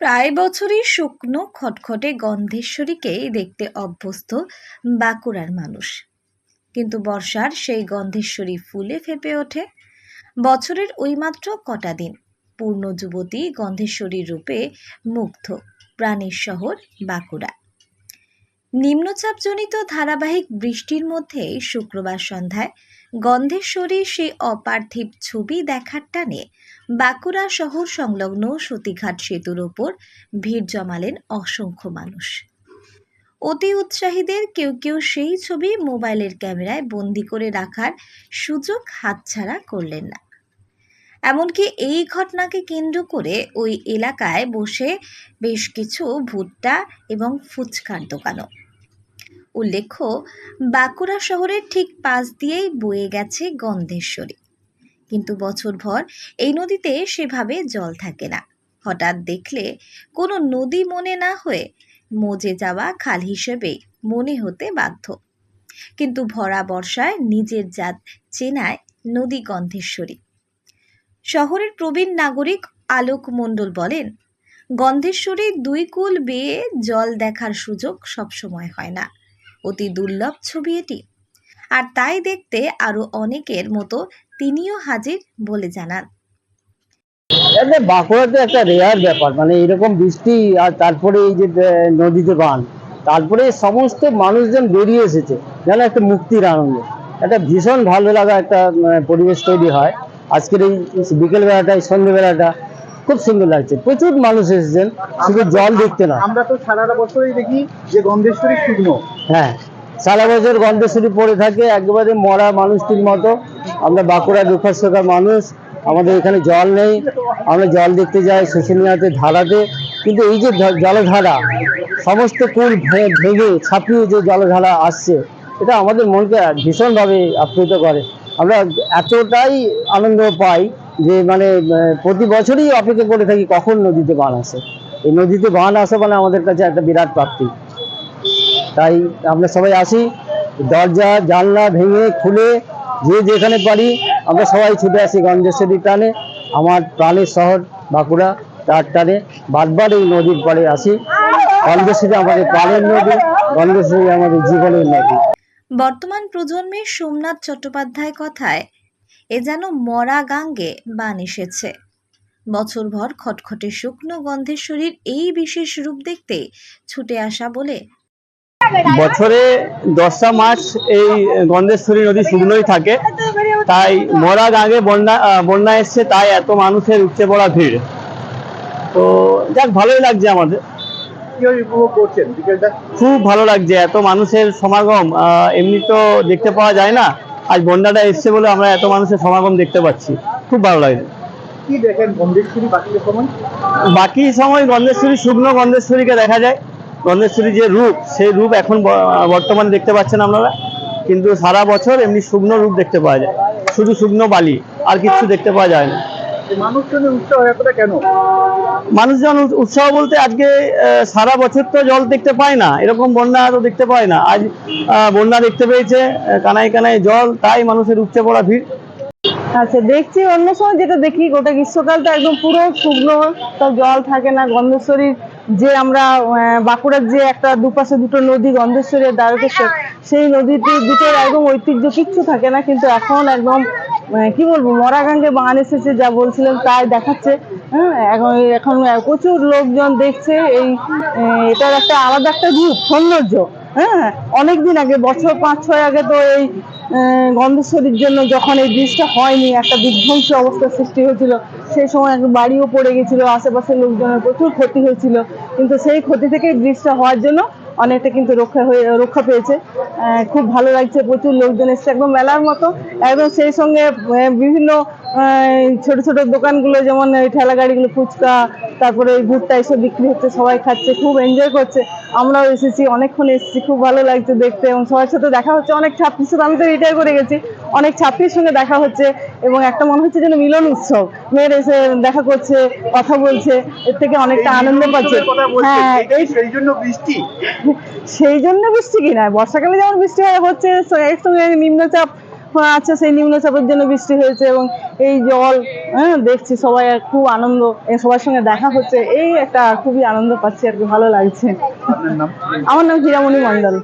প্রায় বছরই শুকনো খটখটে গন্ধেশ্বরীকেই দেখতে অভ্যস্ত বাঁকুড়ার মানুষ। কিন্তু বর্ষার সেই গন্ধেশ্বরী ফুলে ফেপে ওঠে। বছরের ওই মাত্র কটা দিন পূর্ণ যুবতী গন্ধেশ্বরী রূপে মুগ্ধ, প্রাণীর শহর বাঁকুড়া। নিম্নচাপজনিত ধারাবাহিক বৃষ্টির মধ্যে শুক্রবার সন্ধ্যায় গন্ধেশ্বরী সেই অপার্থিব ছবি দেখার টানে বাঁকুড়া শহর সংলগ্ন সতীঘাট সেতুর ওপর ভিড় জমালেন অসংখ্য মানুষ। অতি উৎসাহীদের কেউ কেউ সেই ছবি মোবাইলের ক্যামেরায় বন্দি করে রাখার সুযোগ হাতছাড়া করলেন না। এমনকি এই ঘটনাকে কেন্দ্র করে ওই এলাকায় বসে বেশ কিছু ভুট্টা এবং ফুচকার দোকানও উল্লেখ্য, বাঁকুড়া শহরের ঠিক পাশ দিয়েই বয়ে গেছে গন্ধেশ্বরী। কিন্তু বছরভর এই নদীতে সেভাবে জল থাকে না। হঠাৎ দেখলে কোনো নদী মনে না হয়ে মজে যাওয়া খাল হিসেবেই মনে হতে বাধ্য। কিন্তু ভরা বর্ষায় নিজের জাত চেনায় নদী গন্ধেশ্বরী। শহরের প্রবীণ নাগরিক আলোক মণ্ডল বলেন, গন্ধেশ্বরী দুই কুল বেয়ে জল দেখার সুযোগ সবসময় হয় না। অতি দুর্লভ ছবি এটি। আর তাই দেখতে আরও অনেকের মতো তিনিও হাজির বলে জানান। এটা বাঁকুড়াতে একটা রেয়ার ব্যাপার মানে এরকম বৃষ্টি আর তারপরে এই যে নদীতে বান তারপরে সমস্ত মানুষজন বেরিয়ে এসেছে যেন একটা মুক্তির আনন্দ। একটা ভীষণ ভালো লাগা একটা পরিবেশ তৈরি হয়। আজকের এই বিকেল বেলাটা এই সন্ধ্যেবেলাটা খুব সুন্দর লাগছে। প্রচুর মানুষ এসেছেন শুধু জল দেখতে না। আমরা তো সারাটা বছরই দেখি যে গন্ধেশ্বরী শুকনো। হ্যাঁ সারা বছর গন্ধেশ্বরী পড়ে থাকে, একেবারে মরা মানুষটির মতো। আমরা বাঁকুড়া দুঃখাশ্বকার মানুষ, আমাদের এখানে জল নেই। আমরা জল দেখতে যাই শুশুনিয়াতে ধারাতে। কিন্তু এই যে জলধারা, সমস্ত কুল ভেঙে ছাপিয়ে যে জলধারা আসছে, এটা আমাদের মনকে ভীষণভাবে আপ্লুত করে। আমরা এতটাই আনন্দ পাই যে মানে প্রতি বছরই অপেক্ষা করে থাকি কখন নদীতে বান আসে। এই নদীতে বান আসে মানে আমাদের কাছে একটা বিরাট প্রাপ্তি। তাই আমরা সবাই আসি, দরজা, জানলা ভেঙে, খুলে, যে যেখানে পারি আমরা সবাই ছুটে আসি গন্ধেশ্বরী টানে। আমার প্রাণের শহর বাঁকুড়া, তার টানে বারবার এই নদীর পাড়ে আসি। গন্ধেশ্বরী আমাদের প্রাণের নদী গন্ধেশ্বরী আমাদের জীবনের নদী। বর্তমান প্রজন্মের সোমনাথ চট্টোপাধ্যায় কথায়, এ যেন মরা গাঙ্গে বান এসেছে। বছরভর খটখটে শুকনো গন্ধেশ্বরীর এই বিশেষ রূপ দেখতে ছুটে আসা বলে বছরে দশটা মাস এই গন্ধেশ্বরী নদী শুকনোই থাকে। তাই মরা আগে বন্যা বন্যা এসছে তাই এত মানুষের উপচে পড়া ভিড়। তো যাক ভালোই লাগছে আমাদের। খুব ভালো লাগছে এত মানুষের সমাগম আহ, এমনি তো দেখতে পাওয়া যায় না। আজ বন্যাটা এসছে বলে আমরা এত মানুষের সমাগম দেখতে পাচ্ছি। খুব ভালো লাগছে কি দেখেন গন্ধেশ্বরী বাকির সময়? বাকি সময় গন্ধেশ্বরী শুকনো গন্ধেশ্বরীকে দেখা যায়। গন্ধেশ্বরী যে রূপ সেই রূপ এখন বর্তমানে দেখতে পাচ্ছেন আপনারা। কিন্তু সারা বছর এমনি শুকনো রূপ দেখতে পাওয়া যায়। শুধু শুকনো বালি আর কিছু দেখতে পাওয়া যায় না। মানুষজনের উৎসাহ এতটা কেন? মানুষজন উৎসাহ বলতে আজকে সারা বছর তো জল দেখতে পায় না। এরকম বন্যা তো দেখতে পায় না। আজ বন্যা দেখতে পেয়েছে কানায় কানায় জল তাই মানুষের উপচে পড়া ভিড়। আচ্ছা দেখছি অন্য সময় যেটা দেখি গোটা গ্রীষ্মকালটা একদম পুরো শুকনো তার জল থাকে না। গন্ধেশ্বরীর যে আমরা বাঁকুড়ার যে একটা দুপাশে দুটো নদী গন্ধেশ্বরী আর দ্বারকেশ্বর সেই নদীতে দুটোর একদম ঐতিহ্য কিচ্ছু থাকে না কিন্তু এখন একদম আহ, কি বলব মরা গাঙ্গে বান এসেছে যা বলছিলেন তাই দেখাচ্ছে। হ্যাঁ এখন এখন প্রচুর লোকজন দেখছে এই এটার একটা আলাদা একটা রূপ সৌন্দর্য। হ্যাঁ অনেকদিন আগে, বছর পাঁচ, ছয় আগে তো এই গন্ধেশ্বরীর জন্য যখন এই ব্রিজটা হয়নি, একটা বিধ্বংসী অবস্থার সৃষ্টি হয়েছিল। সেই সময় একটা বাড়িও পড়ে গেছিল, আশেপাশের লোকজনের প্রচুর ক্ষতি হয়েছিল। কিন্তু সেই ক্ষতি থেকে ব্রিজটা হওয়ার জন্য অনেকটা কিন্তু রক্ষা হয়ে, রক্ষা পেয়েছে। খুব ভালো লাগছে, প্রচুর লোকজন এসছে, একদম মেলার মতো। একদম সেই সঙ্গে বিভিন্ন ছোট ছোট দোকানগুলো, যেমন ঠেলা গাড়িগুলো ফুচকা তারপরে ওই ভুট্টা এসব বিক্রি হচ্ছে সবাই খাচ্ছে খুব এনজয় করছে। আমরাও এসেছি অনেকক্ষণ এসেছি খুব ভালো লাগছে দেখতে এবং সবার সাথে দেখা হচ্ছে অনেক ছাত্রীর সাথে। আমি তো রিটায়ার করে গেছি অনেক ছাত্রীর সঙ্গে দেখা হচ্ছে এবং একটা মনে হচ্ছে যেন মিলন উৎসব। মেয়ের এসে দেখা করছে কথা বলছে এর থেকে অনেকটা আনন্দ পাচ্ছে। হ্যাঁ। এই সেই জন্য বৃষ্টি। সেই জন্য বৃষ্টি কি না? বর্ষাকালে যেমন বৃষ্টি হয় হচ্ছে এর সঙ্গে নিম্নচাপ আছে সেই নিম্নচাপের জন্য বৃষ্টি হয়েছে এবং এই জল হ্যাঁ দেখছি সবাই খুব আনন্দ সবার সঙ্গে দেখা হচ্ছে। এই একটা খুবই আনন্দ পাচ্ছি আর কি ভালো লাগছে। আমার নাম হীরামণি মণ্ডল।